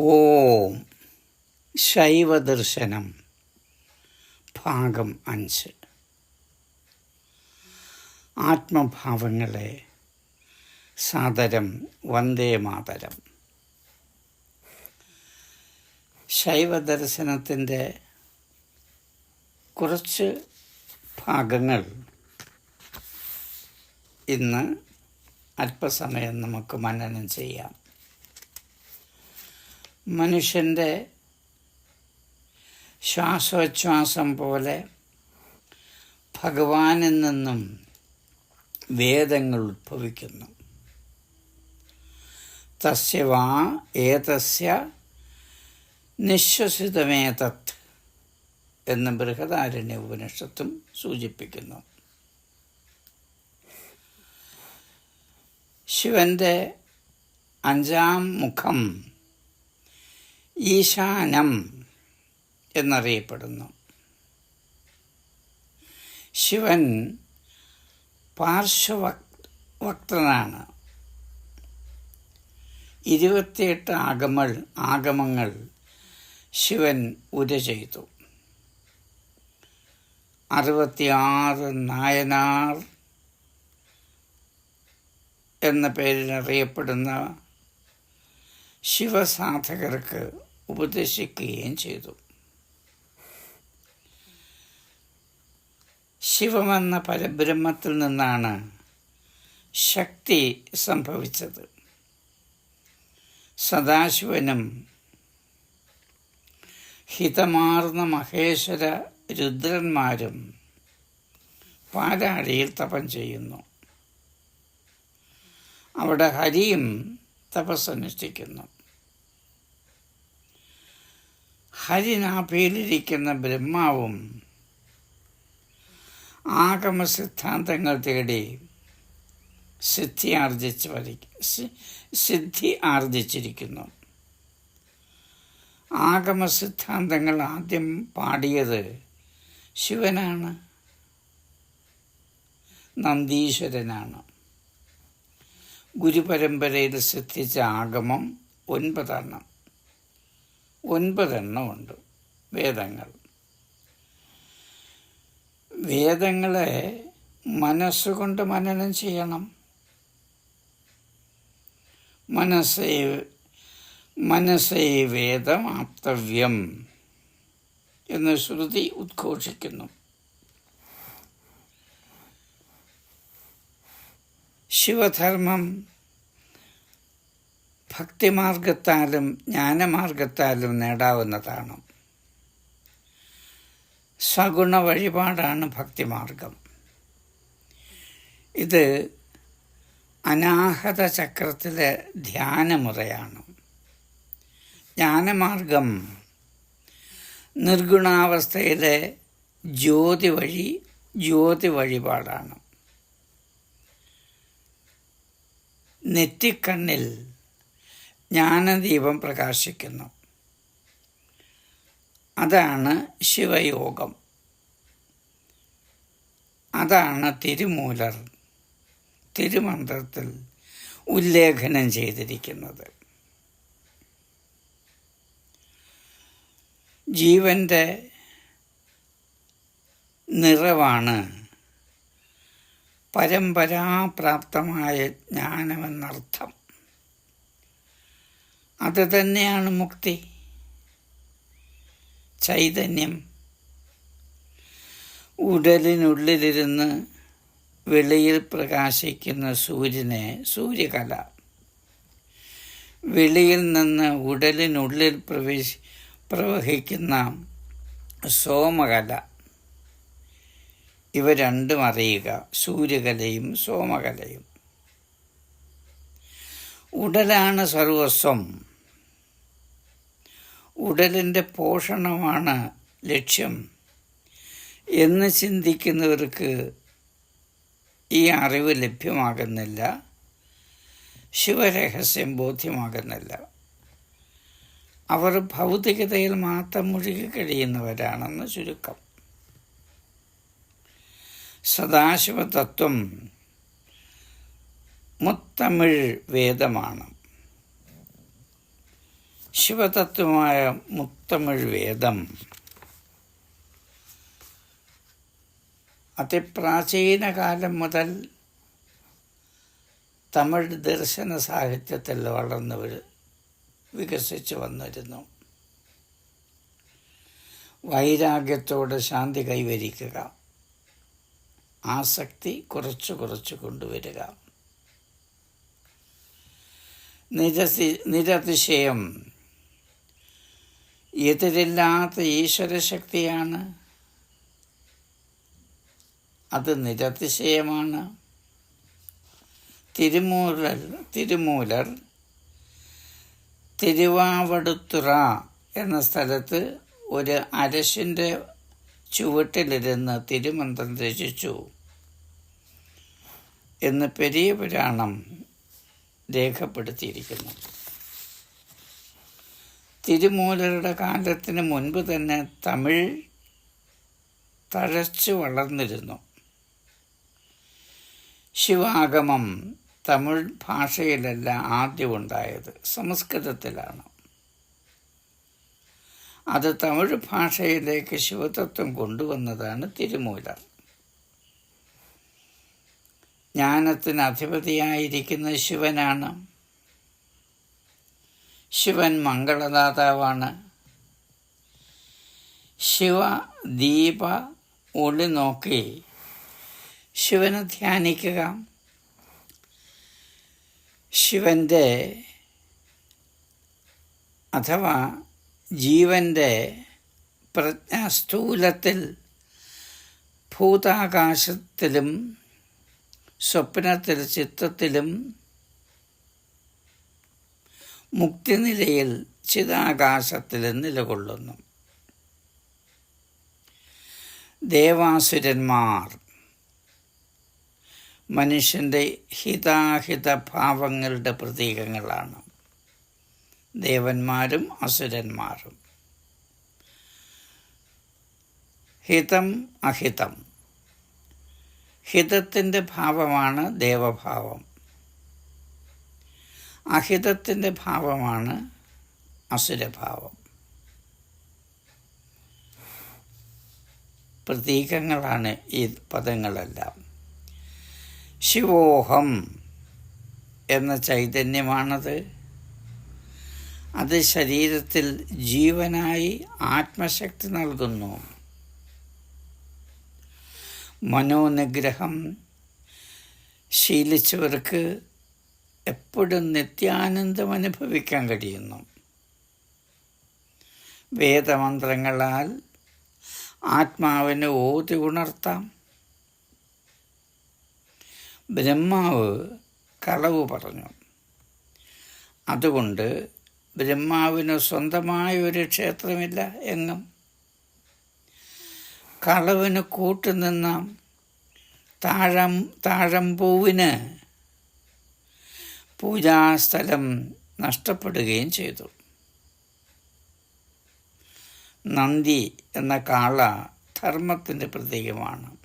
ഓം ശൈവദർശനം ഭാഗം അഞ്ച്. ആത്മഭാവങ്ങളെ സാദരം വന്ദേ മാതരം. ശൈവദർശനത്തിന്റെ കുറച്ച് ഭാഗങ്ങൾ ഇന്ന് അല്പസമയം നമുക്ക് മനനം ചെയ്യാം. മനുഷ്യന്റെ ശ്വാസോച്ഛ്വാസം പോലെ ഭഗവാനിൽ നിന്നും വേദങ്ങൾ ഉദ്ഭവിക്കുന്നു തസ്യ വാ ഏതസ്യ നിശ്വസിതമേതത് എന്ന് ബൃഹദാരണ്യ ഉപനിഷത്തും സൂചിപ്പിക്കുന്നു. ശിവന്റെ അഞ്ചാം മുഖം ഈശാനം എന്നറിയപ്പെടുന്നു. ശിവൻ പാർശ്വവക്തനാണ്. ഇരുപത്തിയെട്ട് ആഗമൾ ആഗമങ്ങൾ ശിവൻ ഉര ചെയ്തു. അറുപത്തിയാറ് നായനാർ എന്ന പേരിൽ അറിയപ്പെടുന്ന ശിവസാധകർക്ക് ഉപദേശിക്കുകയും ചെയ്തു. ശിവമെന്ന പരബ്രഹ്മത്തിൽ നിന്നാണ് ശക്തി സംഭവിച്ചത്. സദാശിവനും ഹിതമാർന്ന മഹേശ്വര രുദ്രന്മാരും പാലാഴിയിൽ തപം ചെയ്യുന്നു. അവിടെ ഹരിയും തപസ്സനുഷ്ഠിക്കുന്നു. ഹരിനാഭയിലിരിക്കുന്ന ബ്രഹ്മാവും ആഗമ സിദ്ധാന്തങ്ങൾ തേടി സിദ്ധി ആർജിച്ച് വരി സിദ്ധി ആർജിച്ചിരിക്കുന്നു. ആഗമ സിദ്ധാന്തങ്ങൾ ആദ്യം പാടിയത് ശിവനാണ്. നന്ദീശ്വരനാണ്. ഗുരുപരമ്പരയിൽ സിദ്ധിച്ച ആഗമം ഒൻപതെണ്ണം ഒൻപതെണ്ണമുണ്ട്. വേദങ്ങൾ. വേദങ്ങളെ മനസ്സുകൊണ്ട് മനനം ചെയ്യണം. മനസ്സേ മനസ്സേ വേദമാപ്തവ്യം എന്ന് ശ്രുതി ഉദ്ഘോഷിക്കുന്നു. ശിവധർമ്മം ഭക്തിമാർഗത്താലും ജ്ഞാനമാർഗത്താലും നേടാവുന്നതാണ്. സഗുണ വഴിപാടാണ് ഭക്തിമാർഗം. ഇത് അനാഹത ചക്രത്തിലെ ധ്യാനമുറയാണ്. ജ്ഞാനമാർഗം നിർഗുണാവസ്ഥയിലെ ജ്യോതി വഴി ജ്യോതി വഴിപാടാണ്. നെറ്റിക്കണ്ണിൽ ജ്ഞാനദീപം പ്രകാശിക്കുന്നു. അതാണ് ശിവയോഗം. അതാണ് തിരുമൂലർ തിരുമന്ത്രത്തിൽ ഉല്ലേഖനം ചെയ്തിരിക്കുന്നത്. ജീവന്റെ നിറവാണ് പരമ്പരാപ്രാപ്തമായ ജ്ഞാനമെന്നർത്ഥം. അത് തന്നെയാണ് മുക്തി. ചൈതന്യം. ഉടലിനുള്ളിലിരുന്ന് വെളിയിൽ പ്രകാശിക്കുന്ന സൂര്യനെ സൂര്യകല. വെളിയിൽ നിന്ന് ഉടലിനുള്ളിൽ പ്രവേശി പ്രവഹിക്കുന്ന സോമകല. ഇവ രണ്ടും അറിയുക. സൂര്യകലയും സോമകലയും. ഉടലാണ് സർവസ്വം. ഉടലിന്റെ പോഷണമാണ് ലക്ഷ്യം എന്ന് ചിന്തിക്കുന്നവർക്ക് ഈ അറിവ് ലഭ്യമാകുന്നില്ല. ശിവരഹസ്യം ബോധ്യമാകുന്നില്ല. അവർ ഭൗതികതയിൽ മാത്രം മുഴുകി കഴിയുന്നവരാണെന്ന് ചുരുക്കം. സദാശിവതത്വം മുത്തമിഴ് വേദമാണ്. ശിവതത്വമായ മുത്തമിഴ് വേദം അതിപ്രാചീന കാലം മുതൽ തമിഴ് ദർശന സാഹിത്യത്തിൽ വളർന്നവർ വികസിച്ചു വന്നിരുന്നു. വൈരാഗ്യത്തോടെ ശാന്തി കൈവരിക്കുക. ആസക്തി കുറച്ച് കുറച്ച് കൊണ്ടുവരിക. നിരതി നിരതിശയം എതിരില്ലാത്ത ഈശ്വരശക്തിയാണ്. അത് നിരതിശയമാണ്. തിരുമൂലർ തിരുമൂലർ തിരുവാവടുത്തുറ എന്ന സ്ഥലത്ത് ഒരു അരശിന്റെ ചുവട്ടിലിരുന്ന് തിരുമന്ത്രം രചിച്ചു. എന്ന് പെരിയ പുരാണം രേഖപ്പെടുത്തിയിരിക്കുന്നു. തിരുമൂലരുടെ കാലത്തിന് മുൻപ് തന്നെ തമിഴ് തഴച്ചു വളർന്നിരുന്നു. ശിവാഗമം തമിഴ് ഭാഷയിലല്ല ആദ്യമുണ്ടായത്. സംസ്കൃതത്തിലാണ്. അത് തമിഴ് ഭാഷയിലേക്ക് ശിവതത്വം കൊണ്ടുവന്നതാണ് തിരുമൂലർ. ജ്ഞാനത്തിന് അധിപതിയായിരിക്കുന്ന ശിവനാണ്. ശിവൻ മംഗളദാതാവാണ്. ശിവ ദീപ ഒളി നോക്കി. ശിവനെ ധ്യാനിക്കുക. ശിവന്റെ അഥവാ ജീവന്റെ പ്രജ്ഞാസ്ഥൂലത്തിൽ ഭൂതാകാശത്തിലും സ്വപ്നത്തിൽ ചിത്തത്തിലും മുക്തിനിലയിൽ ചിതാകാശത്തിൽ നിലകൊള്ളുന്നു. ദേവാസുരന്മാർ മനുഷ്യന്റെ ഹിതാഹിത ഭാവങ്ങളുടെ പ്രതീകങ്ങളാണ്. ദേവന്മാരും അസുരന്മാരും. ഹിതം അഹിതം. ഹിതത്തിന്റെ ഭാവമാണ് ദേവഭാവം. അഹിതത്തിന്റെ ഭാവമാണ് അസുരഭാവം പ്രതീകങ്ങളാണ് ഈ പദങ്ങളെല്ലാം. ശിവോഹം എന്ന ചൈതന്യമാണത്. അത് ശരീരത്തിൽ ജീവനായി ആത്മശക്തി നൽകുന്നു. മനോനിഗ്രഹം ശീലിച്ചവർക്ക് എപ്പോഴും നിത്യാനന്ദം അനുഭവിക്കാൻ കഴിയുന്നു. വേദമന്ത്രങ്ങളാൽ ആത്മാവിനെ ഓതി ഉണർത്താം. ബ്രഹ്മാവ് കളവ് പറഞ്ഞു. അതുകൊണ്ട് ബ്രഹ്മാവിന് സ്വന്തമായ ഒരു ക്ഷേത്രമില്ല എന്നും കളവിന് കൂട്ടുനിന്ന താഴം താഴമ്പൂവിന് പൂജാസ്ഥലം നഷ്ടപ്പെടുകയും ചെയ്തു. നന്ദി എന്ന കാള ധർമ്മത്തിന്റെ പ്രതീകമാണ്.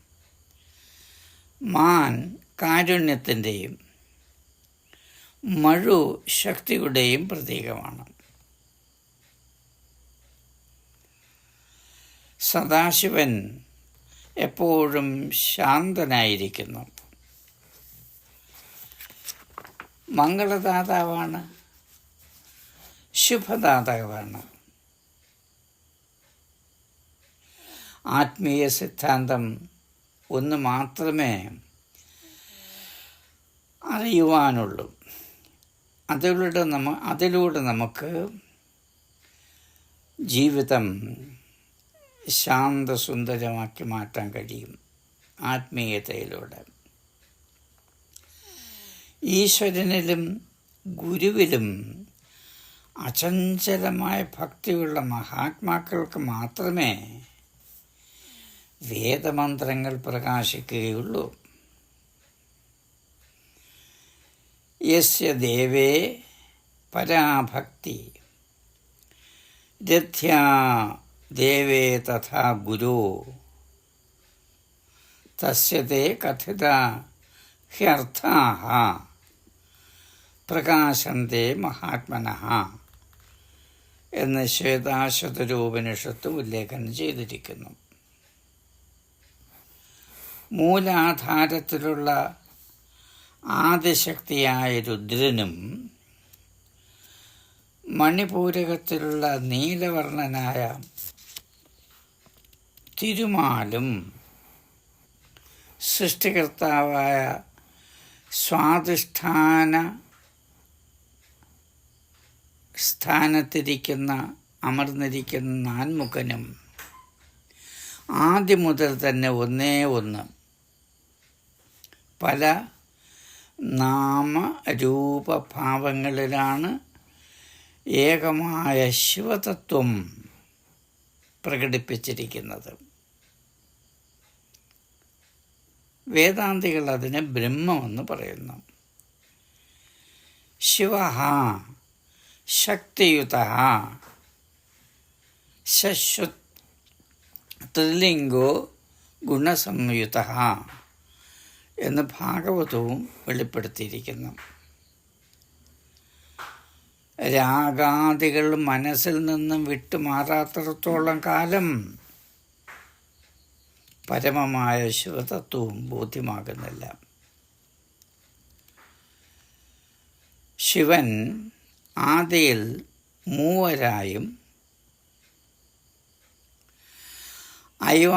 മാൻ കാരുണ്യത്തിന്റെയും മഴു ശക്തിയുടെയും പ്രതീകമാണ്. സദാശിവൻ എപ്പോഴും ശാന്തനായിരിക്കുന്നു. മംഗളദാതാവാണ് ശുഭദാതാവാണ്. ആത്മീയ സിദ്ധാന്തം ഒന്ന് മാത്രമേ അറിയുവാനുള്ളൂ. അതിലൂടെ നമ്മ അതിലൂടെ നമുക്ക് ജീവിതം ശാന്തസുന്ദരമാക്കി മാറ്റാൻ കഴിയും ആത്മീയതയിലൂടെ. ഈശ്വരനിലും ഗുരുവിലും അചഞ്ചലമായ ഭക്തിയുള്ള മഹാത്മാക്കൾക്ക് മാത്രമേ വേദമന്ത്രങ്ങൾ പ്രകാശിക്കുകയുള്ളൂ. യസ്യ ദേവേ പരാഭക്തി. രഥ്യാ ദേവേ തഥാ ഗുരു. തസ്യത്തെ കഥിത ഹ്യർത്ഥാ പ്രകാശന്തെ മഹാത്മന എന്ന് ശ്വേതാശ്വതരൂപനിഷത്ത് ഉല്ലേഖനം ചെയ്തിരിക്കുന്നു. മൂലാധാരത്തിലുള്ള ആദിശക്തിയായ രുദ്രനും മണിപൂരകത്തിലുള്ള നീലവർണനായ തിരുമാലും സൃഷ്ടികർത്താവായ സ്വാധിഷ്ഠാന സ്ഥാനത്തിരിക്കുന്ന അമർന്നിരിക്കുന്ന നാൻമുഖനും ആദ്യം മുതൽ തന്നെ ഒന്നേ ഒന്ന്. പല നാമരൂപഭാവങ്ങളിലാണ് ഏകമായ ശിവതത്വം പ്രകടിപ്പിച്ചിരിക്കുന്നത്. വേദാന്തികൾ അതിനെ ബ്രഹ്മമെന്ന് പറയുന്നു. ശിവ ശക്തിയുത ശശ്വ ത്രിലിംഗോ ഗുണസംയുത എന്ന് ഭാഗവതവും വെളിപ്പെടുത്തിയിരിക്കുന്നു. രാഗാദികൾ മനസ്സിൽ നിന്നും വിട്ടുമാറാത്തിടത്തോളം കാലം പരമമായ ശിവതത്വവും ബോധ്യമാകുന്നില്ല. ശിവൻ ആദിയിൽ മൂവരായും ഐവ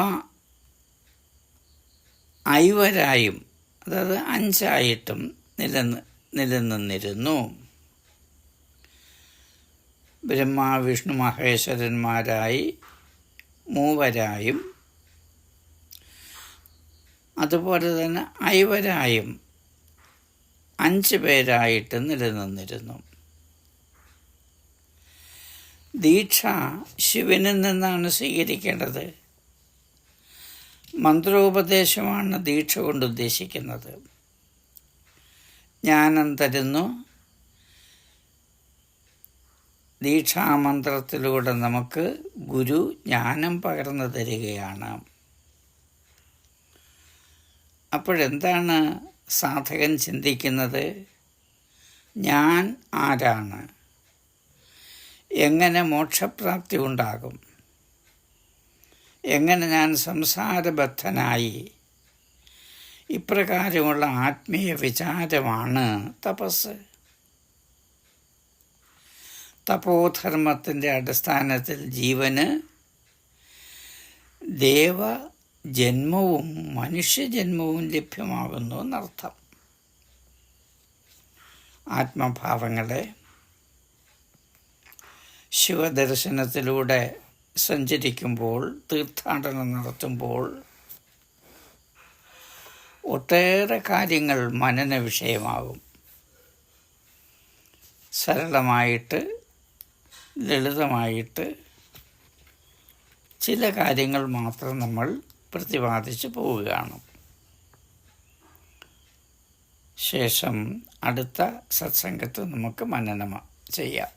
ഐവരായും അതായത് അഞ്ചായിട്ടും നില നിലനിന്നിരുന്നു. ബ്രഹ്മ വിഷ്ണു മഹേശ്വരന്മാരായി മൂവരായും അതുപോലെ തന്നെ ഐവരായും അഞ്ച് പേരായിട്ട് നിലനിന്നിരുന്നു. ദീക്ഷ ശിവനിൽ നിന്നാണ് സ്വീകരിക്കേണ്ടത്. മന്ത്രോപദേശമാണ് ദീക്ഷ കൊണ്ട് ഉദ്ദേശിക്കുന്നത്. ജ്ഞാനം തരുന്നു. ദീക്ഷാമന്ത്രത്തിലൂടെ നമുക്ക് ഗുരു ജ്ഞാനം പകർന്നു തരികയാണ്. അപ്പോഴെന്താണ് സാധകൻ ചിന്തിക്കുന്നത്? ഞാൻ ആരാണ്? എങ്ങനെ മോക്ഷപ്രാപ്തി ഉണ്ടാകും? എങ്ങനെ ഞാൻ സംസാരബദ്ധനായി? ഇപ്രകാരമുള്ള ആത്മീയ വിചാരമാണ് തപസ്. തപോധർമ്മത്തിന്റെ അടിസ്ഥാനത്തിൽ ജീവന് ദേവ ജന്മവും മനുഷ്യജന്മവും ലഭ്യമാകുന്നു എന്നർത്ഥം. ആത്മഭാവങ്ങളെ ശിവദർശനത്തിലൂടെ സഞ്ചരിക്കുമ്പോൾ തീർത്ഥാടനം നടത്തുമ്പോൾ ഒട്ടേറെ കാര്യങ്ങൾ മനന വിഷയമാകും. സരളമായിട്ട് ലളിതമായിട്ട് ചില കാര്യങ്ങൾ മാത്രം നമ്മൾ പ്രതിപാദിച്ച് പോവുകയാണ്. ശേഷം അടുത്ത സത്സംഗത്ത് നമുക്ക് മനനം ചെയ്യാം.